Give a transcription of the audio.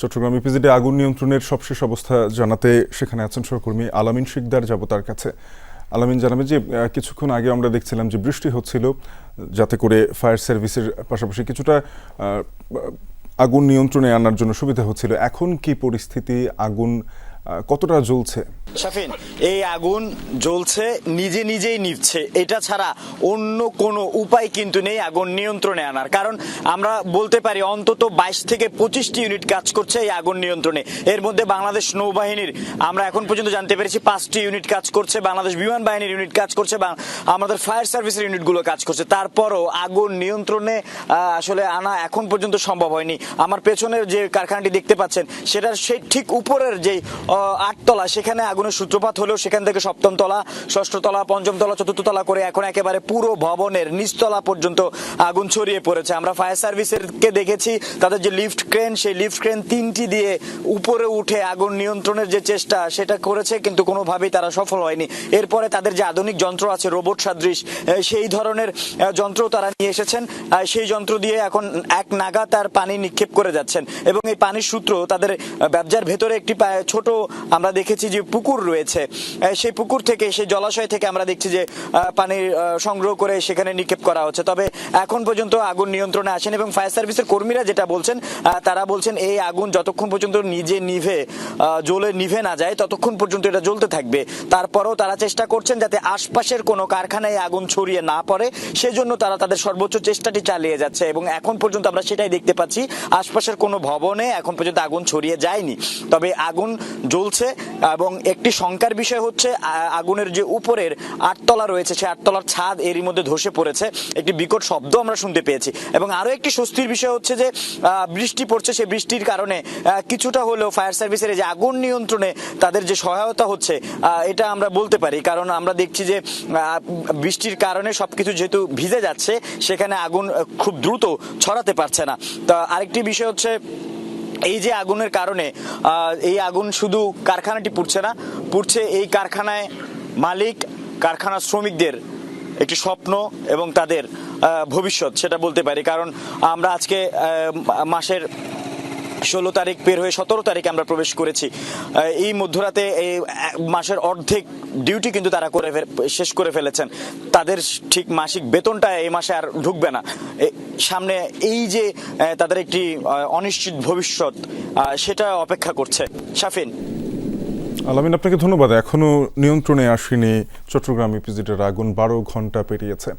চট্টগ্রাম ইপিজেডে আগুন নিয়ন্ত্রণের সবশেষ অবস্থা জানাতে সেখানে আছেন সহকর্মী আলামিন শিকদার যাব তার কাছে। আলামিন জানাবে যে কিছুক্ষণ আগে আমরা দেখছিলাম যে বৃষ্টি হচ্ছিল, যাতে করে ফায়ার সার্ভিসের পাশাপাশি কিছুটা আগুন নিয়ন্ত্রণে আনার জন্য সুবিধা হচ্ছিল। এখন কি পরিস্থিতি? আগুন কতটা জ্বলছে? শাফিন, এই আগুন জ্বলছে, নিজে নিজেই নিচ্ছে এটা ছাড়া অন্য কোনো উপায় কিন্তু নেই আগুন নিয়ন্ত্রণে আনার। কারণ আমরা বলতে পারি, অন্তত বাইশ থেকে পঁচিশটি ইউনিট কাজ করছে এই আগুন নিয়ন্ত্রণে। এর মধ্যে বাংলাদেশ নৌবাহিনীর, আমরা এখন পর্যন্ত জানতে পেরেছি, পাঁচটি ইউনিট কাজ করছে, বাংলাদেশ বিমান বাহিনীর ইউনিট কাজ করছে, বা আমাদের ফায়ার সার্ভিসের ইউনিটগুলো কাজ করছে। তারপরও আগুন নিয়ন্ত্রণে আসলে আনা এখন পর্যন্ত সম্ভব হয়নি। আমার পেছনের যে কারখানাটি দেখতে পাচ্ছেন, সেটার সেই ঠিক উপরের যে আটতলা। সেখানে আগুনের সূত্রপাত হলেও সেখান থেকে সপ্তম তলা, ষষ্ঠ তলা, পঞ্চম তলা, চতুর্থ তলা করে এখন একেবারে পুরো ভবনের নিচতলা পর্যন্ত আগুন ছড়িয়ে পড়েছে। আমরা ফায়ার সার্ভিসের কে দেখেছি, তাদের যে লিফট ক্রেন, সেই লিফট ক্রেন তিনটি দিয়ে উপরে উঠে আগুন নিয়ন্ত্রণের যে চেষ্টা, সেটা করেছে, কিন্তু কোনোভাবেই তারা সফল হয়নি। এরপরে তাদের যে আধুনিক যন্ত্র আছে, রোবট সাদৃশ সেই ধরনের যন্ত্র তারা নিয়ে এসেছেন। সেই যন্ত্র দিয়ে এখন এক নাগা তার পানি নিক্ষেপ করে যাচ্ছেন। এবং এই পানির সূত্র তাদের ব্যবসার ভেতরে একটি ছোট আমরা দেখেছি যে পুকুর রয়েছে। সেই পুকুর থেকে, সেই জলাশয় থেকে আমরা দেখছি যে পানি সংগ্রহ করে সেখানে নিক্ষেপ করা হচ্ছে। তবে এখন পর্যন্ত আগুন নিয়ন্ত্রণে আসেন এবং ফায়ার সার্ভিসের কর্মীরা যেটা বলছেন তারা বলছেন এই আগুন যতক্ষণ পর্যন্ত নিজে নিভে জ্বলে নিভে না যায়, ততক্ষণ পর্যন্ত এটা জ্বলতে থাকবে। তারপরেও তারা চেষ্টা করছেন যাতে আশপাশের কোনো কারখানায় আগুন ছড়িয়ে না পড়ে, সেজন্য তারা তাদের সর্বোচ্চ চেষ্টাটি চালিয়ে যাচ্ছে এবং এখন পর্যন্ত আমরা সেটাই দেখতে পাচ্ছি, আশপাশের কোনো ভবনে এখন পর্যন্ত আগুন ছড়িয়ে যায়নি। তবে আগুন জ্বলছে এবং একটি শঙ্কার বিষয় হচ্ছে আগুনের যে উপরের আটতলা রয়েছে, সেই আটতলার ছাদ এরই মধ্যে ধসে পড়েছে। একটি বিকট শব্দ আমরা শুনতে পেয়েছি। এবং আরও একটি স্বস্তির বিষয় হচ্ছে যে বৃষ্টি পড়ছে, সেই বৃষ্টির কারণে কিছুটা হলেও ফায়ার সার্ভিসের যে আগুন নিয়ন্ত্রণে তাদের যে সহায়তা হচ্ছে এটা আমরা বলতে পারি। কারণ আমরা দেখছি যে বৃষ্টির কারণে সবকিছু যেহেতু ভিজে যাচ্ছে, সেখানে আগুন খুব দ্রুত ছড়াতে পারছে না। তা আরেকটি বিষয় হচ্ছে এই যে আগুনের কারণে এই আগুন শুধু কারখানাটি পুড়ছে না, পুড়ছে এই কারখানায় মালিক, কারখানা শ্রমিকদের একটি স্বপ্ন এবং তাদের ভবিষ্যৎ, সেটা বলতে পারি। কারণ আমরা আজকে মাসের ষোলো তারিখ বের হয়ে সতেরো তারিখে আমরা প্রবেশ করেছি। এই মধ্যরাতে এই মাসের অর্ধেক ডিউটি কিন্তু তারা করে শেষ করে ফেলেছেন। তাদের ঠিক মাসিক বেতনটা এই মাসে আর ঢুকবে না। সামনে এই যে তাদের একটি অনিশ্চিত ভবিষ্যৎ সেটা অপেক্ষা করছে। শাফিন। আলামিন, আপনাকে ধন্যবাদ। এখনও নিয়ন্ত্রণে আসেনি চট্টগ্রাম ইপিজেডের আগুন। বারো ঘণ্টা পেরিয়েছে।